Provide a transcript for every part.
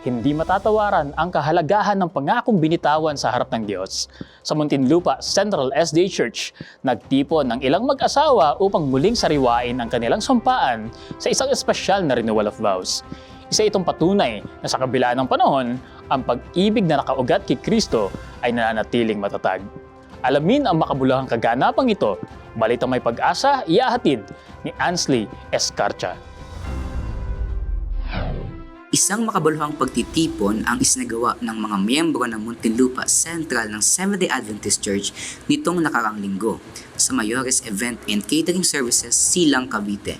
hindi matatawaran ang kahalagahan ng pangakong binitawan sa harap ng Diyos. Sa Muntinlupa Central SDA Church, nagtipon ng ilang mag-asawa upang muling sariwain ang kanilang sumpaan sa isang espesyal na renewal of vows. Isa itong patunay na sa kabila ng panahon, ang pag-ibig na nakaugat kay Kristo ay nananatiling matatag. Alamin ang makabuluhang kaganapang ito, balitang may pag-asa, iahatid ni Ansley Escarcha. Isang makabuluhang pagtitipon ang isinagawa ng mga miyembro ng Muntinlupa Central ng Seventh-day Adventist Church nitong nakarang linggo sa Mayores Event and Catering Services Silang Cavite.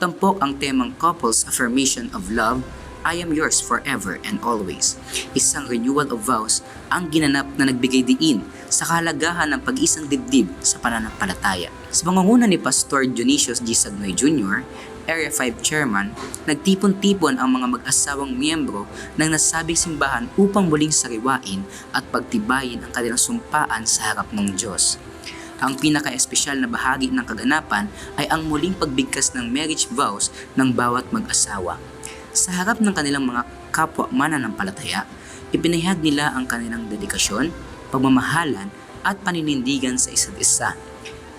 Tampok ang temang Couples Affirmation of Love, I am yours forever and always. Isang renewal of vows ang ginanap na nagbigay diin sa kahalagahan ng pag-isang dibdib sa pananampalataya. Sa pangunguna ni Pastor Dionisius G. Sagnoy Jr., Area 5 Chairman, nagtipon-tipon ang mga mag-asawang miyembro ng nasabing simbahan upang muling sariwain at pagtibayin ang kanilang sumpaan sa harap ng Diyos. Ang pinaka-espesyal na bahagi ng kaganapan ay ang muling pagbigkas ng marriage vows ng bawat mag-asawa. Sa harap ng kanilang mga kapwa mananampalataya, ipinahayag nila ang kanilang dedikasyon, pagmamahalan at paninindigan sa isa't isa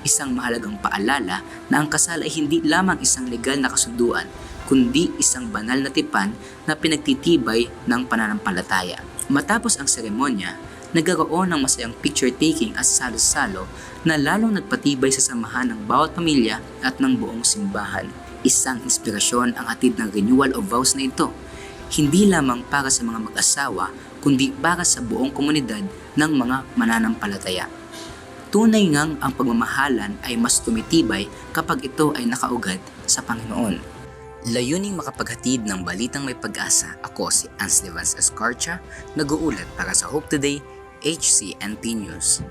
isang mahalagang paalala na ang kasal ay hindi lamang isang legal na kasunduan, kundi isang banal na tipan na pinagtitibay ng pananampalataya. Matapos ang seremonya, nagkaroon ng masayang picture-taking at salo-salo na lalong nagpatibay sa samahan ng bawat pamilya at ng buong simbahan. Isang inspirasyon ang hatid ng renewal of vows na ito, hindi lamang para sa mga mag-asawa, kundi para sa buong komunidad ng mga mananampalataya. Tunay ngang ang pagmamahalan ay mas tumitibay kapag ito ay nakaugat sa Panginoon. Layuning makapaghatid ng balitang may pag-asa, ako si Ans Evans Escarcha, nag-uulat para sa Hope Today, HCNP News.